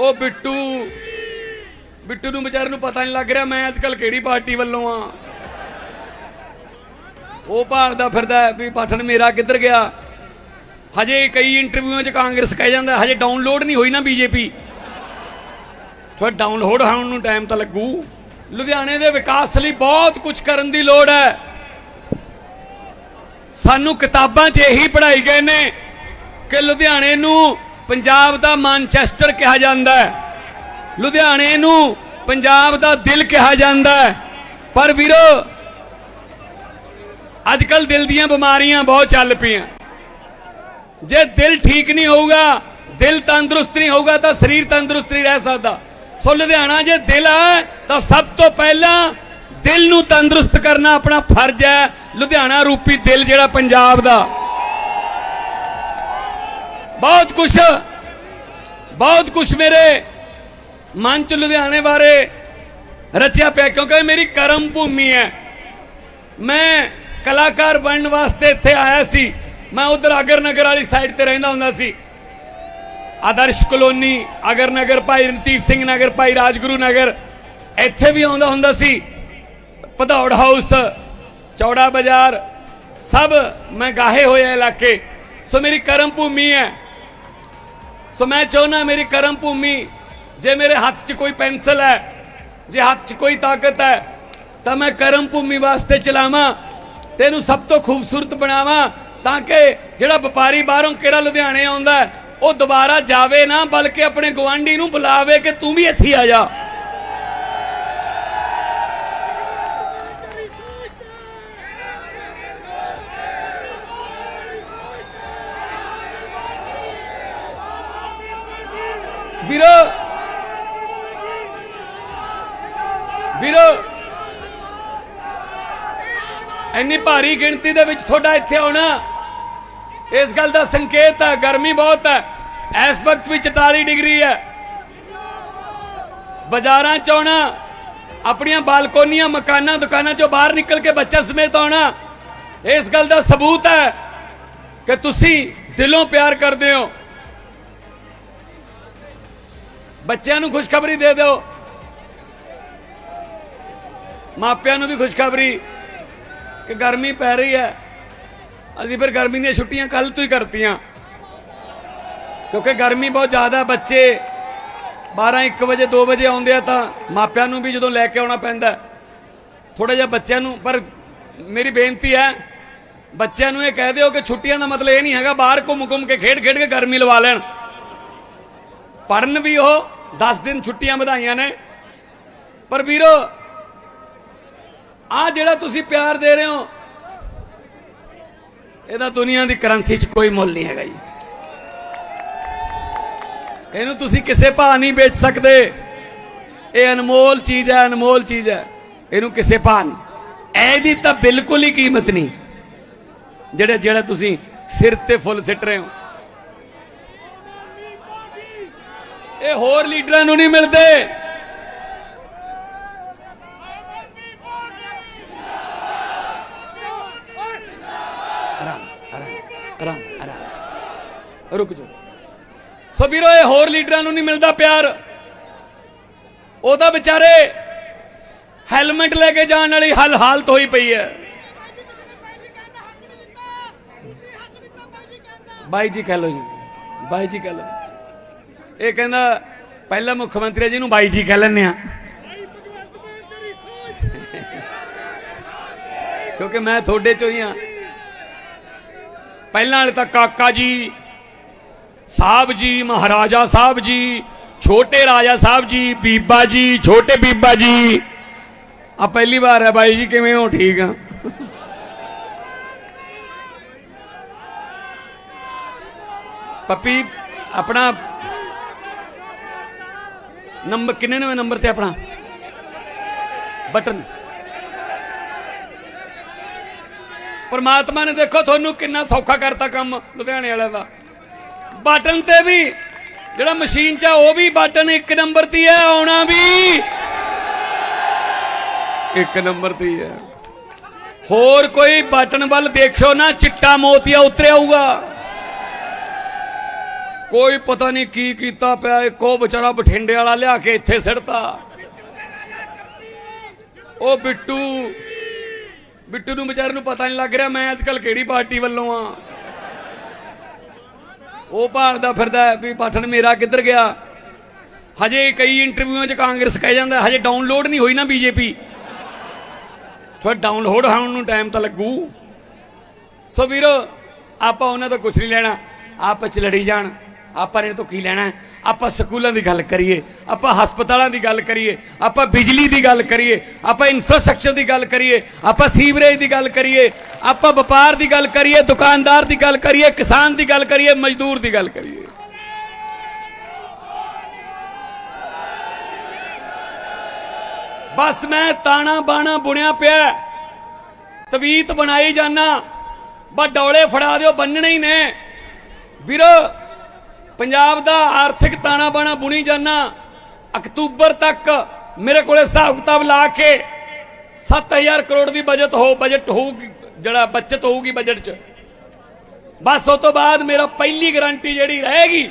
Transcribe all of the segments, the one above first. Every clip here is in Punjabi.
ਉਹ ਬਿੱਟੂ। ਬਿੱਟੂ ਨੂੰ ਵਿਚਾਰੇ ਨੂੰ ਪਤਾ ਨਹੀਂ ਲੱਗ ਰਿਹਾ ਮੈਂ ਅੱਜ ਕੱਲ ਕਿਹੜੀ ਪਾਰਟੀ ਵੱਲੋਂ ਆ। ਉਹ ਭਾਲਦਾ ਫਿਰਦਾ ਵੀ ਪਾਠਣ ਮੇਰਾ ਕਿੱਧਰ ਗਿਆ। ਹਜੇ ਕਈ ਇੰਟਰਵਿਊਆਂ 'ਚ ਕਾਂਗਰਸ ਕਹਿ ਜਾਂਦਾ, ਹਜੇ ਡਾਊਨਲੋਡ ਨਹੀਂ ਹੋਈ ਨਾ ਬੀਜੇਪੀ ਫਿਰ ਡਾਊਨਲੋਡ ਹੋਣ ਨੂੰ ਟਾਈਮ ਤਾਂ ਲੱਗੂ। ਲੁਧਿਆਣੇ ਦੇ ਵਿਕਾਸ ਲਈ ਬਹੁਤ ਕੁਝ ਕਰਨ ਦੀ ਲੋੜ ਹੈ। ਸਾਨੂੰ ਕਿਤਾਬਾਂ 'ਚ ਇਹੀ ਪੜ੍ਹਾਈ ਗਏ ਨੇ ਕਿ ਲੁਧਿਆਣੇ ਨੂੰ ਪੰਜਾਬ ਦਾ ਮਾਨਚੈਸਟਰ ਕਿਹਾ ਜਾਂਦਾ ਹੈ। ਲੁਧਿਆਣੇ ਨੂੰ ਪੰਜਾਬ ਦਾ ਦਿਲ ਕਿਹਾ ਜਾਂਦਾ ਹੈ। ਪਰ ਵੀਰੋ ਅੱਜ ਕੱਲ ਦਿਲ ਦੀਆਂ ਬਿਮਾਰੀਆਂ ਬਹੁਤ ਚੱਲ ਪਈਆਂ। ਜੇ ਦਿਲ ਠੀਕ ਨਹੀਂ ਹੋਊਗਾ, ਦਿਲ ਤੰਦਰੁਸਤ ਨਹੀਂ ਹੋਊਗਾ, ਤਾਂ ਸਰੀਰ ਤੰਦਰੁਸਤ ਨਹੀਂ ਰਹਿ ਸਕਦਾ। ਸੋ ਲੁਧਿਆਣਾ ਜੇ ਦਿਲ ਹੈ, ਤਾਂ ਸਭ ਤੋਂ ਪਹਿਲਾਂ ਦਿਲ ਨੂੰ ਤੰਦਰੁਸਤ ਕਰਨਾ ਆਪਣਾ ਫਰਜ਼ ਹੈ। ਲੁਧਿਆਣਾ ਰੂਪੀ ਦਿਲ ਜਿਹੜਾ ਪੰਜਾਬ ਦਾ। ਬਹੁਤ ਕੁਝ ਬਹੁਤ ਕੁਝ ਮੇਰੇ ਮਨ ਚ ਲੁਧਿਆਣੇ ਬਾਰੇ ਰਚਿਆ ਪਿਆ, ਕਿਉਂਕਿ ਇਹ ਮੇਰੀ ਕਰਮ ਭੂਮੀ ਹੈ। ਮੈਂ ਕਲਾਕਾਰ ਬਣਨ ਵਾਸਤੇ ਇੱਥੇ ਆਇਆ ਸੀ। ਮੈਂ ਉਧਰ ਅਗਰ ਨਗਰ ਵਾਲੀ ਸਾਈਡ ਤੇ ਰਹਿੰਦਾ ਹੁੰਦਾ ਸੀ। ਆਦਰਸ਼ ਕਲੋਨੀ, ਅਗਰ ਨਗਰ ਭਾਈ ਰਣਜੀਤ ਸਿੰਘ ਨਗਰ, ਭਾਈ ਰਾਜਗੁਰੂ ਨਗਰ, ਇੱਥੇ ਵੀ ਆਉਂਦਾ ਹੁੰਦਾ ਸੀ। ਭਦੌੜ ਹਾਊਸ ਚੌੜਾ ਬਾਜ਼ਾਰ, ਸਭ ਮੈਂ ਗਾਹੇ ਹੋਏ ਇਲਾਕੇ। ਸੋ ਮੇਰੀ ਕਰਮ ਭੂਮੀ ਹੈ। ਸੋ ਮੈਂ ਚਾਹੁੰਦਾ ਮੇਰੀ ਕਰਮ ਭੂਮੀ ਜੇ ਮੇਰੇ ਹੱਥ 'ਚ ਕੋਈ ਪੈਨਸਲ ਹੈ ਜੇ ਹੱਥ 'ਚ ਕੋਈ ਤਾਕਤ ਹੈ ਤਾਂ ਮੈਂ ਕਰਮ ਭੂਮੀ ਵਾਸਤੇ ਚਲਾਵਾਂ ਤੇ ਇਹਨੂੰ ਸਭ ਤੋਂ ਖੂਬਸੂਰਤ ਬਣਾਵਾਂ ਤਾਂ ਕਿ ਜਿਹੜਾ ਵਪਾਰੀ ਬਾਹਰੋਂ ਕਿਹੜਾ ਲੁਧਿਆਣੇ ਆਉਂਦਾ ਉਹ ਦੁਬਾਰਾ ਜਾਵੇ ਨਾ ਬਲਕਿ ਆਪਣੇ ਗਵਾਂਢੀ ਨੂੰ ਬੁਲਾਵੇ ਕਿ ਤੂੰ ਵੀ ਇੱਥੇ ਆ ਜਾ ਵੀਰੋ। ਵੀਰੋ। ਇੰਨੀ ਭਾਰੀ ਗਿਣਤੀ ਦੇ ਵਿੱਚ ਤੁਹਾਡਾ ਇੱਥੇ ਆਉਣਾ। ਇਸ ਗੱਲ ਦਾ ਸੰਕੇਤ ਹੈ, ਗਰਮੀ ਬਹੁਤ ਹੈ। ਇਸ ਵਕਤ ਵੀ 44 ਡਿਗਰੀ ਹੈ। ਬਾਜ਼ਾਰਾਂ ਚ ਆਉਣਾ, ਆਪਣੀਆਂ ਬਾਲਕੋਨੀਆਂ, ਮਕਾਨਾਂ, ਦੁਕਾਨਾਂ ਚੋਂ ਬਾਹਰ ਨਿਕਲ ਕੇ ਬੱਚਾ ਸਮੇਤ ਆਉਣਾ, ਇਸ ਗੱਲ ਦਾ ਸਬੂਤ ਹੈ ਕਿ ਤੁਸੀਂ ਦਿਲੋਂ ਪਿਆਰ ਕਰਦੇ ਹੋ। ਬੱਚਿਆਂ ਨੂੰ ਖੁਸ਼ਖਬਰੀ ਦੇ ਦਿਓ। ਮਾਪਿਆਂ ਨੂੰ ਵੀ ਖੁਸ਼ਖਬਰੀ। ਕਿ ਗਰਮੀ ਪੈ ਰਹੀ ਹੈ। ਅਸੀਂ ਫਿਰ ਗਰਮੀ ਦੀਆਂ ਛੁੱਟੀਆਂ ਕੱਲ ਤੋਂ ਹੀ ਕਰਤੀਆਂ। ਕਿਉਂਕਿ ਗਰਮੀ ਬਹੁਤ ਜ਼ਿਆਦਾ ਬੱਚੇ। 12 1 ਵਜੇ 2 ਵਜੇ ਆਉਂਦੇ ਆ ਤਾਂ ਮਾਪਿਆਂ ਨੂੰ ਵੀ ਜਦੋਂ ਲੈ ਕੇ ਆਉਣਾ ਪੈਂਦਾ ਥੋੜਾ ਜਿਹਾ ਬੱਚਿਆਂ ਨੂੰ, ਪਰ ਮੇਰੀ ਬੇਨਤੀ ਹੈ, ਬੱਚਿਆਂ ਨੂੰ ਇਹ ਕਹਿ ਦਿਓ ਕਿ ਛੁੱਟੀਆਂ ਦਾ ਮਤਲਬ ਇਹ ਨਹੀਂ ਹੈਗਾ, ਬਾਹਰ ਘੁੰਮ ਘੁੰਮ ਕੇ ਖੇਡ ਖੇਡ ਕੇ ਗਰਮੀ ਲਵਾ ਲੈਣ। ਪੜਨ ਵੀ ਉਹ 10 ਦਿਨ ਛੁੱਟੀਆਂ ਵਧਾਈਆਂ ਨੇ। ਪਰ ਵੀਰੋ ਆ ਜਿਹੜਾ ਤੁਸੀਂ ਪਿਆਰ ਦੇ ਰਹੇ ਹੋ, ਇਹਦਾ ਦੁਨੀਆ ਦੀ ਕਰੰਸੀ 'ਚ ਕੋਈ ਮੁੱਲ ਨਹੀਂ ਹੈਗਾ ਜੀ। ਇਹਨੂੰ ਤੁਸੀਂ ਕਿਸੇ ਭਾਅ ਨਹੀਂ ਵੇਚ ਸਕਦੇ। ਇਹ ਅਨਮੋਲ ਚੀਜ਼ ਹੈ, ਅਨਮੋਲ ਚੀਜ਼ ਹੈ। ਇਹਨੂੰ ਕਿਸੇ ਭਾਅ ਨਹੀਂ। ਇਹਦੀ ਤਾਂ ਬਿਲਕੁਲ ਹੀ ਕੀਮਤ ਨਹੀਂ। ਜਿਹੜੇ ਜਿਹੜਾ ਤੁਸੀਂ ਸਿਰ ਤੇ ਫੁੱਲ ਸਿੱਟ ਰਹੇ ਹੋ। ਇਹ ਹੋਰ ਲੀਡਰਾਂ ਨੂੰ ਨਹੀਂ ਮਿਲਦੇ। ਆਰਾਮ ਆਰਾਮ ਆਰਾਮ ਰੁਕ ਜਾਓ। ਸੋ ਵੀਰੋ, ਇਹ ਹੋਰ ਲੀਡਰਾਂ ਨੂੰ ਨਹੀਂ ਮਿਲਦਾ ਪਿਆਰ। ਉਹ ਤਾਂ ਵਿਚਾਰੇ ਹੈਲਮਟ ਲੈ ਕੇ ਜਾਣ ਵਾਲੀ ਹਲ ਹਾਲਤ ਹੋਈ ਪਈ ਹੈ। ਬਾਈ ਜੀ ਕਹਿ ਲਓ ਜੀ। ਬਾਈ ਜੀ ਕਹਿ ਲਓ ਇਹ ਕਹਿੰਦਾ, ਪਹਿਲਾ ਮੁੱਖ ਮੰਤਰੀ ਜੀ ਨੂੰ ਬਾਈ ਜੀ ਕਹਿ ਲੈਂਦੇ ਆ। ਕਿਉਂਕਿ ਮੈਂ ਤੁਹਾਡੇ ਚੋਂ ਹੀ ਆ। ਪਹਿਲਾਂ ਵਾਲੇ ਤਾਂ ਕਾਕਾ ਜੀ, ਸਾਹਿਬ ਜੀ, ਮਹਾਰਾਜਾ ਸਾਹਿਬ ਜੀ, ਛੋਟੇ ਰਾਜਾ ਸਾਹਿਬ ਜੀ, ਬੀਬਾ ਜੀ, ਛੋਟੇ ਬੀਬਾ ਜੀ। ਆ ਪਹਿਲੀ ਵਾਰ ਹੈ ਬਾਈ ਜੀ, ਕਿਵੇਂ ਹੋ, ਠੀਕ ਆ? ਪੱਪੀ, ਆਪਣਾ ਨੰਬਰ ਕਿੰਨੇ ਨਵੇਂ ਨੰਬਰ ਤੇ ਆਪਣਾ? ਬਟਨ। ਪਰਮਾਤਮਾ ਨੇ ਦੇਖੋ ਤੁਹਾਨੂੰ ਕਿੰਨਾ ਸੌਖਾ ਕਰਤਾ ਕੰਮ ਲੁਧਿਆਣੇ ਵਾਲਿਆਂ ਦਾ। ਬਟਨ ਤੇ ਵੀ, ਜਿਹੜਾ ਮਸ਼ੀਨ 'ਚ ਉਹ ਵੀ ਬਟਨ ਇੱਕ ਨੰਬਰ ਤੇ ਹੈ, ਆਉਣਾ ਵੀ ਇੱਕ ਨੰਬਰ ਤੇ ਹੈ। ਹੋਰ ਕੋਈ ਬਟਨ ਵੱਲ ਦੇਖਿਓ ਨਾ, ਚਿੱਟਾ ਮੋਤੀਆ ਉਤਰਿਆ ਹੋਊਗਾ। ਕੋਈ ਪਤਾ ਨਹੀਂ ਕੀ ਕੀਤਾ ਪਿਆ, ਇੱਕੋ ਵਿਚਾਰਾ ਬਠਿੰਡੇ ਵਾਲਾ ਲਿਆ ਕੇ ਇੱਥੇ ਸਿੱਟਤਾ ਉਹ ਬਿੱਟੂ ਬਿੱਟੂ ਨੂੰ ਵਿਚਾਰੇ ਨੂੰ ਪਤਾ ਨਹੀਂ ਲੱਗ ਰਿਹਾ ਮੈਂ ਅੱਜ ਕੱਲ ਕਿਹੜੀ ਪਾਰਟੀ ਵੱਲੋਂ ਆ। ਉਹ ਭਾਲਦਾ ਫਿਰਦਾ ਵੀ ਪਾਠਣ ਮੇਰਾ ਕਿੱਧਰ ਗਿਆ। ਹਜੇ ਕਈ ਇੰਟਰਵਿਊਆਂ 'ਚ ਕਾਂਗਰਸ ਕਹਿ ਜਾਂਦਾ, ਹਜੇ ਡਾਊਨਲੋਡ ਨਹੀਂ ਹੋਈ ਨਾ ਬੀਜੇਪੀ। ਫਿਰ ਡਾਊਨਲੋਡ ਹੋਣ ਨੂੰ ਟਾਈਮ ਤਾਂ ਲੱਗੂ। ਸੋ ਵੀਰੋ, ਆਪਾਂ ਉਹਨਾਂ ਤੋਂ ਕੁਝ ਨਹੀਂ ਲੈਣਾ ਆਪਸ ਚ ਲੜੀ ਜਾਣ। ਆਪਾਂ ਨੇ ਤੋਂ ਕੀ ਲੈਣਾ ਆਪਾਂ ਸਕੂਲਾਂ ਦੀ ਗੱਲ ਕਰੀਏ, ਆਪਾਂ ਹਸਪਤਾਲਾਂ ਦੀ ਗੱਲ ਕਰੀਏ, ਆਪਾਂ ਬਿਜਲੀ ਦੀ ਗੱਲ ਕਰੀਏ, ਆਪਾਂ ਇਨਫਰਾਸਟ੍ਰਕਚਰ ਦੀ ਗੱਲ ਕਰੀਏ, ਆਪਾਂ ਸੀਵਰੇਜ ਦੀ ਗੱਲ ਕਰੀਏ, ਆਪਾਂ ਵਪਾਰ ਦੀ ਗੱਲ ਕਰੀਏ, ਦੁਕਾਨਦਾਰ ਦੀ ਗੱਲ ਕਰੀਏ, ਕਿਸਾਨ ਦੀ ਗੱਲ ਕਰੀਏ, ਮਜ਼ਦੂਰ ਦੀ ਗੱਲ ਕਰੀਏ। ਬਸ ਮੈਂ ਤਾਣਾ ਬਾਣਾ ਬੁਣਿਆ ਪਿਆ ਹੈ। ਤਵੀਤ ਬਣਾਈ ਜਾਣਾ ਬਸ ਡੌਲੇ ਫੜਾ ਦਿਓ, ਬੰਨਣੇ ਹੀ ਨੇ। ਵੀਰੋ ਪੰਜਾਬ ਦਾ ਆਰਥਿਕ ਤਾਣਾ ਬਾਣਾ ਬੁਣੀ ਜਾਣਾ ਅਕਤੂਬਰ ਤੱਕ ਮੇਰੇ ਕੋਲੇ ਹਿਸਾਬ ਕਿਤਾਬ ਲਾ ਕੇ 7000 ਕਰੋੜ ਦੀ ਬਜਟ ਹੋ ਬਜਟ ਹੋਊਗੀ, ਜਿਹੜਾ ਬਚਤ ਹੋਊਗੀ ਬਜਟ 'ਚ। ਬਸ ਉਸ ਤੋਂ ਬਾਅਦ ਮੇਰਾ ਪਹਿਲੀ ਗਾਰੰਟੀ ਜਿਹੜੀ ਰਹੇਗੀ,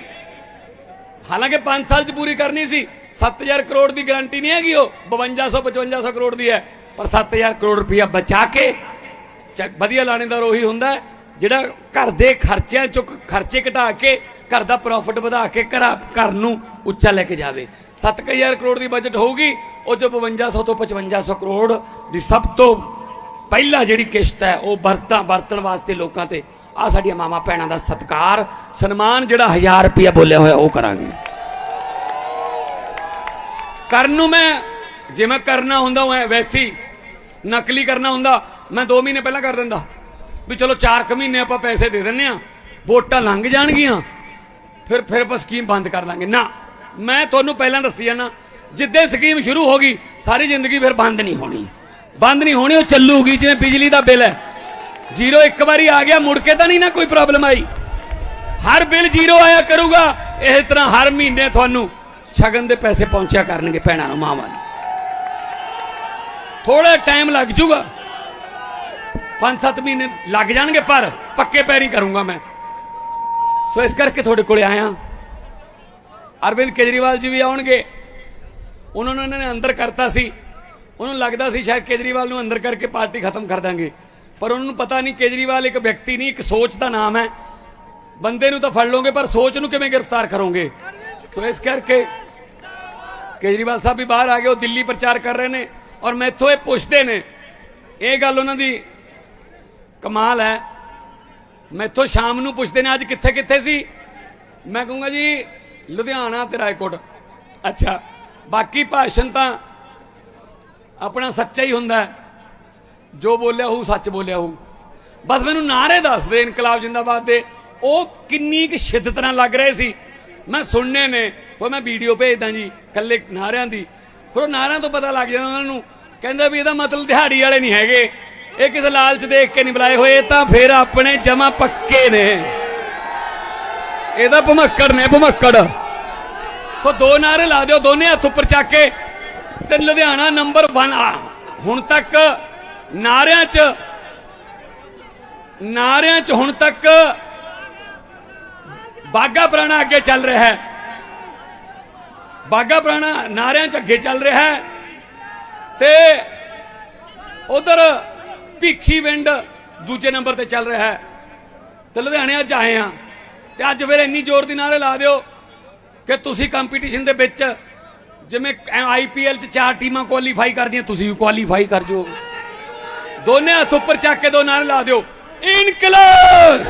ਹਾਲਾਂਕਿ 5 ਸਾਲ 'ਚ ਪੂਰੀ ਕਰਨੀ ਸੀ 7000 ਕਰੋੜ ਦੀ ਗਾਰੰਟੀ ਨਹੀਂ ਹੈਗੀ ਉਹ 5200 5500 ਕਰੋੜ ਦੀ ਹੈ। ਪਰ 7000 ਕਰੋੜ ਰੁਪਇਆ ਬਚਾ ਕੇ ਚ- ਵਧੀਆ ਲਾਣੇਦਾਰ ਉਹੀ ਹੁੰਦਾ ਹੈ। ਜਿਹੜਾ ਘਰ ਦੇ ਖਰਚਿਆਂ ਚੋਂ ਖਰਚੇ ਘਟਾ ਕੇ ਘਰ ਦਾ ਪ੍ਰੋਫਿਟ ਵਧਾ ਕੇ ਘਰ ਘਰ ਨੂੰ ਉੱਚਾ ਲੈ ਕੇ ਜਾਵੇ। 7000 ਕਰੋੜ ਦੀ ਬਜਟ ਹੋਊਗੀ, ਉਹ ਜੋ 5200 ਤੋਂ 5500 ਕਰੋੜ ਦੀ ਸਭ ਤੋਂ ਪਹਿਲਾ ਜਿਹੜੀ ਕਿਸ਼ਤ ਹੈ, ਉਹ ਵਰਤਾਂ ਵਰਤਣ ਵਾਸਤੇ ਲੋਕਾਂ ਤੇ ਆ ਸਾਡੀਆਂ ਮਾਮਾ ਭੈਣਾਂ ਦਾ ਸਤਕਾਰ, ਸਨਮਾਨ ਜਿਹੜਾ 1000 ਰੁਪਇਆ ਬੋਲਿਆ ਹੋਇਆ, ਉਹ ਕਰਾਂਗੇ। ਕਰਨ ਨੂੰ ਮੈਂ ਜਿਵੇਂ ਕਰਨਾ ਹੁੰਦਾ, ਉਹ ਵੈਸੀ ਨਕਲੀ ਕਰਨਾ ਹੁੰਦਾ, ਮੈਂ 2 ਮਹੀਨੇ ਪਹਿਲਾਂ ਕਰ ਦਿੰਦਾ। ਵੀ ਚਲੋ 4 ਕੁ ਮਹੀਨੇ ਆਪਾਂ ਪੈਸੇ ਦੇ ਦਿੰਨੇ ਆ, ਵੋਟਾਂ ਲੰਘ ਜਾਣਗੀਆਂ, ਫਿਰ ਫਿਰ ਆਪਾਂ ਸਕੀਮ ਬੰਦ ਕਰ ਦਾਂਗੇ। ਨਾ, ਮੈਂ ਤੁਹਾਨੂੰ ਪਹਿਲਾਂ ਦੱਸੀ ਜਾਣਾ ਜਿੱਦੇ ਸਕੀਮ ਸ਼ੁਰੂ ਹੋ ਗਈ, ਸਾਰੀ ਜ਼ਿੰਦਗੀ ਫਿਰ ਬੰਦ ਨਹੀਂ ਹੋਣੀ। ਬੰਦ ਨਹੀਂ ਹੋਣੀ, ਉਹ ਚੱਲੂਗੀ, ਜਿਵੇਂ ਬਿਜਲੀ ਦਾ ਬਿੱਲ ਹੈ। ਜ਼ੀਰੋ ਇੱਕ ਵਾਰੀ ਆ ਗਿਆ, ਮੁੜ ਕੇ ਤਾਂ ਨਹੀਂ ਨਾ ਕੋਈ ਪ੍ਰੋਬਲਮ ਆਈ। ਹਰ ਬਿੱਲ ਜ਼ੀਰੋ ਆਇਆ ਕਰੂਗਾ ਇਸ ਤਰ੍ਹਾਂ ਹਰ ਮਹੀਨੇ ਤੁਹਾਨੂੰ ਸ਼ਗਨ ਦੇ ਪੈਸੇ ਪਹੁੰਚਿਆ ਕਰਨਗੇ, ਭੈਣਾਂ ਨੂੰ, ਮਾਵਾਂ ਨੂੰ। ਥੋੜਾ ਟਾਈਮ ਲੱਗ ਜੂਗਾ। 5-7 ਮਹੀਨੇ ਲੱਗ ਜਾਣਗੇ, ਪਰ ਪੱਕੇ ਪੈਰੀ ਕਰੂੰਗਾ ਮੈਂ। ਸੋ ਇਸ ਕਰਕੇ ਤੁਹਾਡੇ ਕੋਲੇ ਆਇਆ। ਅਰਵਿੰਦ ਕੇਜਰੀਵਾਲ ਜੀ ਵੀ ਆਉਣਗੇ। ਉਹਨਾਂ ਨੂੰ ਇਹਨਾਂ ਨੇ ਅੰਦਰ ਕਰਤਾ ਸੀ। ਉਹਨੂੰ ਲੱਗਦਾ ਸੀ ਸ਼ਾਇਦ ਕੇਜਰੀਵਾਲ ਨੂੰ ਅੰਦਰ ਕਰਕੇ ਪਾਰਟੀ ਖਤਮ ਕਰ ਦਾਂਗੇ। ਪਰ ਉਹਨਾਂ ਨੂੰ ਪਤਾ ਨਹੀਂ, ਕੇਜਰੀਵਾਲ ਇੱਕ ਵਿਅਕਤੀ ਨਹੀਂ, ਇੱਕ ਸੋਚ ਦਾ ਨਾਮ ਹੈ। ਬੰਦੇ ਨੂੰ ਤਾਂ ਫੜ ਲਓਗੇ, ਪਰ ਸੋਚ ਨੂੰ ਕਿਵੇਂ ਗ੍ਰਿਫਤਾਰ ਕਰੋਗੇ? ਸੋ ਇਸ ਕਰਕੇ ਕੇਜਰੀਵਾਲ ਸਾਹਿਬ ਵੀ ਬਾਹਰ ਆ ਗਏ, ਉਹ ਦਿੱਲੀ ਪ੍ਰਚਾਰ ਕਰ ਰਹੇ ਨੇ। ਔਰ ਮੈਥੋਂ ਇਹ ਪੁੱਛਦੇ ਨੇ, ਇਹ ਗੱਲ ਉਹਨਾਂ ਦੀ ਕਮਾਲ ਹੈ। ਮੈਥੋਂ ਸ਼ਾਮ ਨੂੰ ਪੁੱਛਦੇ ਨੇ ਅੱਜ ਕਿੱਥੇ ਕਿੱਥੇ ਸੀ? ਮੈਂ ਕਹੂੰਗਾ ਜੀ, ਲੁਧਿਆਣਾ ਤੇ ਰਾਏਕੋਟ। ਅੱਛਾ, ਬਾਕੀ ਭਾਸ਼ਣ ਤਾਂ ਆਪਣਾ ਸੱਚਾ ਹੀ ਹੁੰਦਾ ਜੋ ਬੋਲਿਆ ਹੋਊ, ਸੱਚ ਬੋਲਿਆ ਹੋਊ। ਬਸ ਮੈਨੂੰ ਨਾਰੇ ਦੱਸ ਦੇ ਇਨਕਲਾਬ ਜਿੰਦਾਬਾਦ ਦੇ। ਉਹ ਕਿੰਨੀ ਕੁ ਸ਼ਿੱਦਤ ਨਾਲ ਲੱਗ ਰਹੇ ਸੀ। ਮੈਂ ਸੁਣਨੇ ਨੇ, ਫਿਰ ਮੈਂ ਵੀਡੀਓ ਭੇਜਦਾ ਜੀ ਕੱਲੇ ਨਾਰਿਆਂ ਦੀ। ਫਿਰ ਉਹ ਨਾਰਿਆਂ ਤੋਂ ਪਤਾ ਲੱਗ ਜਾਂਦਾ ਉਹਨਾਂ ਨੂੰ। ਕਹਿੰਦਾ ਵੀ ਇਹਦਾ ਮਤਲਬ ਦਿਹਾੜੀ ਵਾਲੇ ਨਹੀਂ ਹੈਗੇ। ਇਹ ਕਿਸੇ ਲਾਲਚ ਦੇਖ ਕੇ ਨਹੀਂ ਬੁਲਾਏ ਹੋਏ ਤਾਂ ਫੇਰ ਆਪਣੇ ਜਮਾ ਪੱਕੇ ਨੇ। ਇਹਦਾ ਭਮੱਕੜ ਨੇ, ਭਮੱਕੜ। ਸੋ ਦੋ ਨਾਰੇ ਲਾ ਦਿਓ, ਦੋਨੇ ਹੱਥ ਉੱਪਰ ਚੱਕ ਕੇ ਤੇ ਲੁਧਿਆਣਾ ਨੰਬਰ 1 ਆ। ਹੁਣ ਤੱਕ ਨਾਰਿਆਂ 'ਚ ਨਾਰਿਆਂ 'ਚ ਹੁਣ ਤੱਕ ਬਾਗਾ ਪੁਰਾਣਾ ਅੱਗੇ ਚੱਲ ਰਿਹਾ ਹੈ। ਬਾਗਾ ਪੁਰਾਣਾ ਨਾਰਿਆਂ 'ਚ ਅੱਗੇ ਚੱਲ ਰਿਹਾ ਹੈ। ਤੇ ਉਧਰ ਭੀਖੀ ਵਿੰਡ ਦੂਜੇ ਨੰਬਰ ਤੇ ਚੱਲ ਰਿਹਾ ਹੈ। ਤੇ ਲੁਧਿਆਣੇ ਅੱਜ ਆਏ ਆ ਤੇ ਅੱਜ ਫਿਰ ਇੰਨੀ ਜ਼ੋਰ ਦੀ ਨਾਰੇ ਲਾ ਦਿਓ ਕਿ ਤੁਸੀਂ ਕੰਪੀਟੀਸ਼ਨ ਦੇ ਵਿੱਚ ਜਿਵੇਂ ਆਈਪੀਐਲ 'ਚ ਚਾਰ ਟੀਮਾਂ ਕੁਆਲੀਫਾਈ ਕਰਦੀਆਂ, ਤੁਸੀਂ ਵੀ ਕੁਆਲੀਫਾਈ ਕਰ ਜਾਓ। ਦੋਨੇ ਹੱਥ ਉੱਪਰ ਚੱਕ ਕੇ ਦੋ ਨਾਰੇ ਲਾ ਦਿਓ। ਇਨਕਲਾਬ!